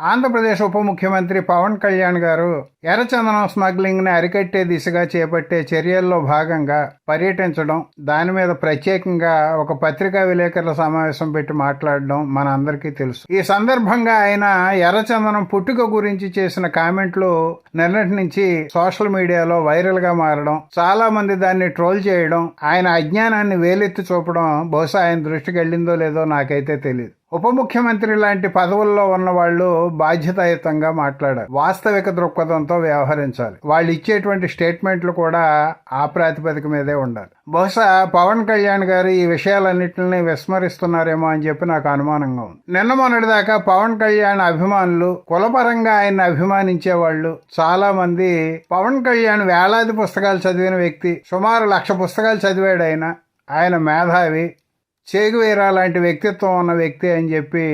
ఆంధ్రప్రదేశ్ ఉప ముఖ్యమంత్రి పవన్ కళ్యాణ్ గారు ఎర్రచందనం స్మగ్లింగ్ని అరికట్టే దిశగా చేపట్టే చర్యల్లో భాగంగా పర్యటించడం దాని మీద ప్రత్యేకంగా ఒక పత్రికా విలేకరుల సమావేశం పెట్టి మాట్లాడడం మన అందరికీ తెలుసు. ఈ సందర్భంగా ఆయన ఎర్రచందనం పుట్టుక గురించి చేసిన కామెంట్లు నిన్నటి నుంచి సోషల్ మీడియాలో వైరల్గా మారడం చాలా మంది దాన్ని ట్రోల్ చేయడం ఆయన అజ్ఞానాన్ని వేలెత్తి చూపడం బహుశా ఆయన దృష్టికి వెళ్ళిందో లేదో నాకైతే తెలియదు ఉప ముఖ్యమంత్రి లాంటి పదవుల్లో ఉన్న వాళ్ళు బాధ్యతాయుతంగా మాట్లాడారు వాస్తవిక దృక్పథంతో వ్యవహరించాలి. వాళ్ళు ఇచ్చేటువంటి స్టేట్మెంట్లు కూడా ఆ ప్రాతిపదిక మీదే ఉండాలి. బహుశా పవన్ కళ్యాణ్ గారు ఈ విషయాలన్నింటినీ విస్మరిస్తున్నారేమో అని చెప్పి నాకు అనుమానంగా ఉంది. నిన్న మొన్నటిదాకా పవన్ కళ్యాణ్ అభిమానులు కులపరంగా ఆయన అభిమానించే వాళ్ళు చాలా మంది పవన్ కళ్యాణ్ వేలాది పుస్తకాలు చదివిన వ్యక్తి సుమారు లక్ష పుస్తకాలు చదివాడు ఆయన. ఆయన మేధావి చేగువీరా లాంటి వ్యక్తిత్వం ఉన్న వ్యక్తి అని చెప్పి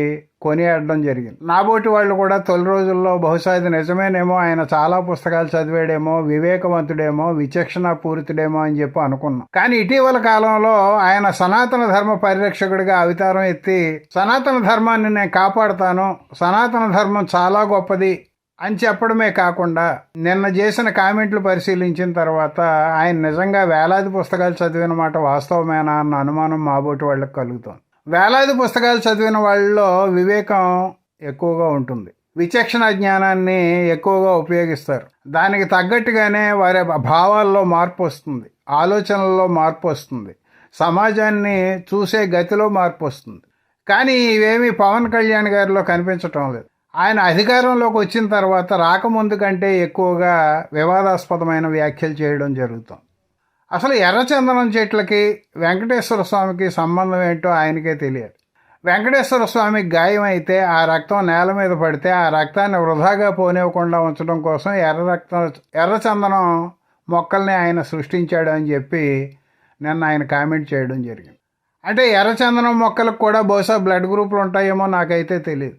కొనియాడడం జరిగింది. నాబోటి వాళ్ళు కూడా తొలి రోజుల్లో బహుశా ఇది నిజమేనేమో ఆయన చాలా పుస్తకాలు చదివాడేమో వివేకవంతుడేమో విచక్షణ పూరితుడేమో అని చెప్పి అనుకున్నాం. కానీ ఇటీవల కాలంలో ఆయన సనాతన ధర్మ పరిరక్షకుడిగా అవతారం ఎత్తి సనాతన ధర్మాన్ని నేను కాపాడుతాను సనాతన ధర్మం చాలా గొప్పది అని చెప్పడమే కాకుండా నిన్న చేసిన కామెంట్లు పరిశీలించిన తర్వాత ఆయన నిజంగా వేలాది పుస్తకాలు చదివిన మాట వాస్తవమేనా అన్న అనుమానం మాబోటి వాళ్ళకి కలుగుతోంది. వేలాది పుస్తకాలు చదివిన వాళ్ళలో వివేకం ఎక్కువగా ఉంటుంది. విచక్షణ జ్ఞానాన్ని ఎక్కువగా ఉపయోగిస్తారు. దానికి తగ్గట్టుగానే వారి భావాల్లో మార్పు వస్తుంది. ఆలోచనల్లో మార్పు వస్తుంది. సమాజాన్ని చూసే గతిలో మార్పు వస్తుంది. కానీ ఇవేమీ పవన్ కళ్యాణ్ గారిలో కనిపించటం లేదు. ఆయన అధికారంలోకి వచ్చిన తర్వాత రాకముందు కంటే ఎక్కువగా వివాదాస్పదమైన వ్యాఖ్యలు చేయడం జరుగుతుంది అసలు ఎర్రచందనం చెట్లకి వెంకటేశ్వర స్వామికి సంబంధం ఏంటో ఆయనకే తెలియదు వెంకటేశ్వర స్వామికి గాయం అయితే ఆ రక్తం నేల మీద పడితే ఆ రక్తాన్ని వృధాగా పోనివ్వకుండా ఉంచడం కోసం ఎర్ర రక్తం ఎర్రచందనం మొక్కల్ని ఆయన సృష్టించాడు అని చెప్పి నిన్న ఆయన కామెంట్ చేయడం జరిగింది. అంటే ఎర్రచందనం మొక్కలకు కూడా బహుశా బ్లడ్ గ్రూపులు ఉంటాయేమో నాకైతే తెలియదు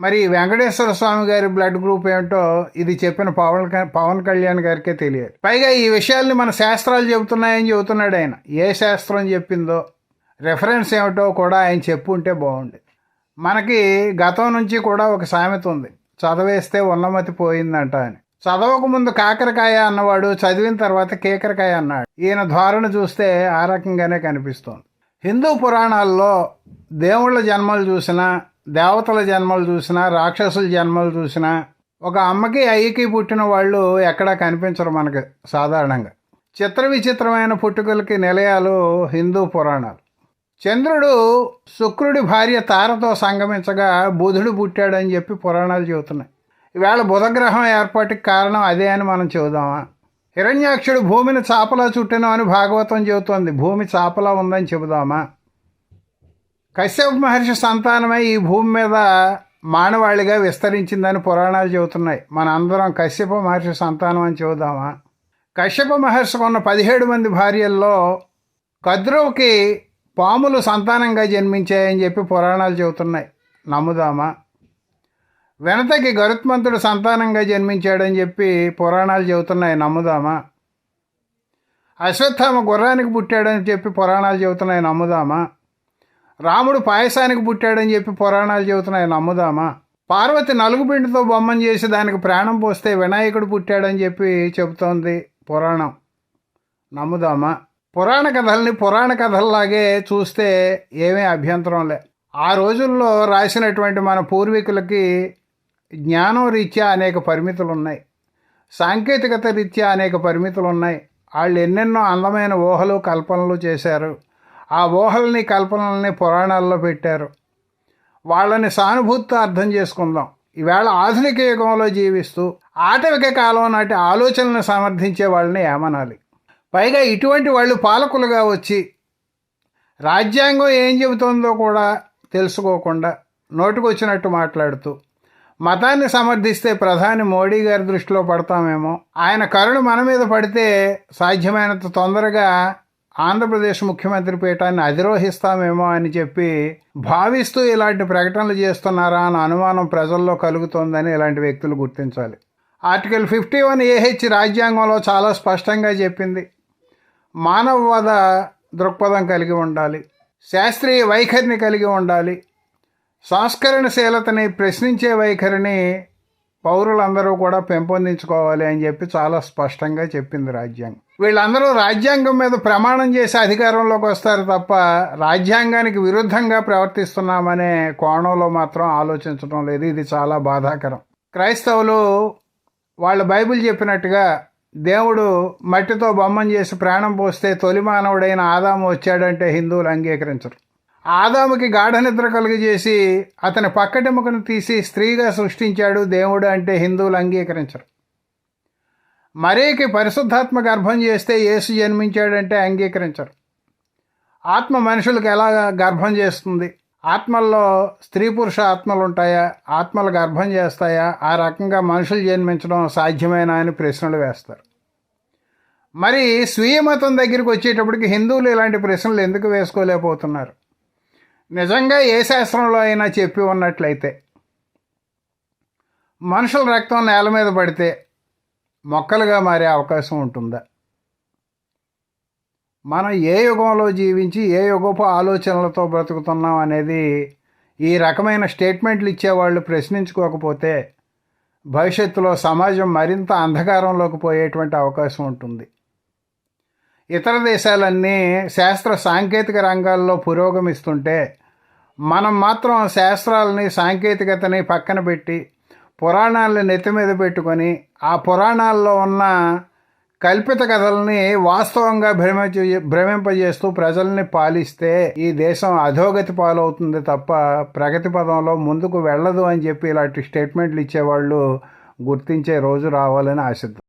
మరి వెంకటేశ్వర స్వామి గారి బ్లడ్ గ్రూప్ ఏమిటో ఇది చెప్పిన పవన్ పవన్ కళ్యాణ్ గారికే తెలియదు పైగా ఈ విషయాల్ని మన శాస్త్రాలు చెబుతున్నాయని చెబుతున్నాడు ఆయన. ఏ శాస్త్రం చెప్పిందో రెఫరెన్స్ ఏమిటో కూడా ఆయన చెప్పు ఉంటే బాగుండేది. మనకి గతం నుంచి కూడా ఒక సామెత ఉంది. చదవేస్తే ఉన్నమతి పోయిందంట అని. చదవకముందు కాకరకాయ అన్నవాడు చదివిన తర్వాత కేకరకాయ అన్నాడు. ఈయన ధోరణి చూస్తే ఆ రకంగానే కనిపిస్తోంది. హిందూ పురాణాల్లో దేవుళ్ళ జన్మలు చూసినా దేవతల జన్మలు చూసినా రాక్షసుల జన్మలు చూసినా ఒక అమ్మకి అయ్యకి పుట్టిన వాళ్ళు ఎక్కడా కనిపించరు మనకి సాధారణంగా. చిత్ర విచిత్రమైన పుట్టుకలకి నిలయాలు హిందూ పురాణాలు. చంద్రుడు శుక్రుడి భార్య తారతో సంగమించగా బుధుడు పుట్టాడని చెప్పి పురాణాలు చెబుతున్నాయి. ఈవేళ బుధగ్రహం ఏర్పాటుకి కారణం అదే అని మనం చెబుదామా? హిరణ్యాక్షుడు భూమిని చాపలా చుట్టిన అని భాగవతం చెబుతోంది. భూమి చాపలా ఉందని చెబుదామా? కశ్యప మహర్షి సంతానమై ఈ భూమి మీద మానవాళిగా విస్తరించిందని పురాణాలు చెబుతున్నాయి. మన అందరం కశ్యప మహర్షి సంతానం అని చెబుదామా? కశ్యప మహర్షికి ఉన్న పదిహేడు మంది భార్యల్లో కద్రువుకి పాములు సంతానంగా జన్మించాయని చెప్పి పురాణాలు చెబుతున్నాయి. నమ్ముదామా? వెనతకి గరుత్మంతుడు సంతానంగా జన్మించాడని చెప్పి పురాణాలు చెబుతున్నాయి. నమ్ముదామా? అశ్వత్థామ గుర్రానికి పుట్టాడని చెప్పి పురాణాలు చెబుతున్నాయి. నమ్ముదామా? రాముడు పాయసానికి పుట్టాడని చెప్పి పురాణాలు చెబుతున్నాయి నమ్ముదామా? పార్వతి నలుగుపిండితో బొమ్మను చేసి దానికి ప్రాణం పోస్తే వినాయకుడు పుట్టాడని చెప్పి చెబుతోంది పురాణం. నమ్ముదామా? పురాణ కథల్ని పురాణ కథల్లాగే చూస్తే ఏమీ అభ్యంతరం లే. ఆ రోజుల్లో రాసినటువంటి మన పూర్వీకులకి జ్ఞానం రీత్యా అనేక పరిమితులు ఉన్నాయి సాంకేతికత రీత్యా అనేక పరిమితులు ఉన్నాయి వాళ్ళు ఎన్నెన్నో అందమైన ఊహలు కల్పనలు చేశారు. ఆ ఊహల్ని కల్పనల్ని పురాణాల్లో పెట్టారు. వాళ్ళని సానుభూతితో అర్థం చేసుకుందాం. ఈవేళ ఆధునిక యుగంలో జీవిస్తూ ఆటవిక కాలం నాటి ఆలోచనలను సమర్థించే వాళ్ళని ఏమనాలి? పైగా ఇటువంటి వాళ్ళు పాలకులుగా వచ్చి రాజ్యాంగం ఏం చెబుతోందో కూడా తెలుసుకోకుండా నోటుకొచ్చినట్టు మాట్లాడుతూ మతాన్ని సమర్థిస్తే ప్రధాని మోడీ గారి దృష్టిలో పడతామేమో ఆయన కరుణ మన మీద పడితే సాధ్యమైనంత తొందరగా ఆంధ్రప్రదేశ్ ముఖ్యమంత్రి పీఠాన్ని అధిరోహిస్తామేమో అని చెప్పి భావిస్తూ ఇలాంటి ప్రకటనలు చేస్తున్నారా అన్న అనుమానం ప్రజల్లో కలుగుతోందని ఇలాంటి వ్యక్తులు గుర్తించాలి. ఆర్టికల్ ఫిఫ్టీ వన్ ఏహెచ్ రాజ్యాంగంలో చాలా స్పష్టంగా చెప్పింది. మానవవాద దృక్పథం కలిగి ఉండాలి. శాస్త్రీయ వైఖరిని కలిగి ఉండాలి. సంస్కరణశీలతని ప్రశ్నించే వైఖరిని పౌరులందరూ కూడా పెంపొందించుకోవాలి అని చెప్పి చాలా స్పష్టంగా చెప్పింది రాజ్యాంగం. వీళ్ళందరూ రాజ్యాంగం మీద ప్రమాణం చేసి అధికారంలోకి వస్తారు తప్ప రాజ్యాంగానికి విరుద్ధంగా ప్రవర్తిస్తున్నామనే కోణంలో మాత్రం ఆలోచించడం లేదు. ఇది చాలా బాధాకరం. క్రైస్తవులు వాళ్ళ బైబిల్ చెప్పినట్టుగా దేవుడు మట్టితో బొమ్మం చేసి ప్రాణం పోస్తే తొలి మానవుడైన ఆదాము వచ్చాడంటే హిందువులు అంగీకరించరు. ఆదాముకి గాఢ నిద్ర కలుగజేసి అతని పక్కటెముకను తీసి స్త్రీగా సృష్టించాడు దేవుడు అంటే హిందువులు అంగీకరించరు. మరేకి పరిశుద్ధాత్మ గర్భం చేస్తే యేసు జన్మించాడంటే అంగీకరించరు. ఆత్మ మనుషులకు ఎలా గర్భం చేస్తుంది? ఆత్మల్లో స్త్రీ పురుష ఆత్మలు ఉంటాయా ఆత్మలు గర్భం చేస్తాయా? ఆ రకంగా మనుషులు జన్మించడం సాధ్యమేనా అని ప్రశ్నలు వేస్తారు. మరి స్వీయ మతం దగ్గరికి వచ్చేటప్పటికి హిందువులు ఇలాంటి ప్రశ్నలు ఎందుకు వేసుకోలేకపోతున్నారు? నిజంగా ఏ శాస్త్రంలో అయినా చెప్పి ఉన్నట్లయితే మనుషుల రక్తం నేల మీద పడితే మొక్కలుగా మారే అవకాశం ఉంటుందా? మనం ఏ యుగంలో జీవించి ఏ యుగపు ఆలోచనలతో బ్రతుకుతున్నాం అనేది ఈ రకమైన స్టేట్మెంట్లు ఇచ్చేవాళ్ళు ప్రశ్నించుకోకపోతే భవిష్యత్తులో సమాజం మరింత అంధకారంలోకి పోయేటువంటి అవకాశం ఉంటుంది. ఇతర దేశాలన్నీ శాస్త్ర సాంకేతిక రంగాల్లో పురోగమిస్తుంటే మనం మాత్రం శాస్త్రాలని సాంకేతికతని పక్కన పెట్టి పురాణాలని నెత్తి మీద పెట్టుకొని ఆ పురాణాల్లో ఉన్న కల్పిత కథల్ని వాస్తవంగా భ్రమ భ్రమింపజేస్తూ ప్రజల్ని పాలిస్తే ఈ దేశం అధోగతి పాలవుతుంది తప్ప ప్రగతి పదంలో ముందుకు వెళ్ళదు అని చెప్పి ఇలాంటి స్టేట్మెంట్లు ఇచ్చేవాళ్ళు గుర్తించే రోజు రావాలని ఆశిద్దాం.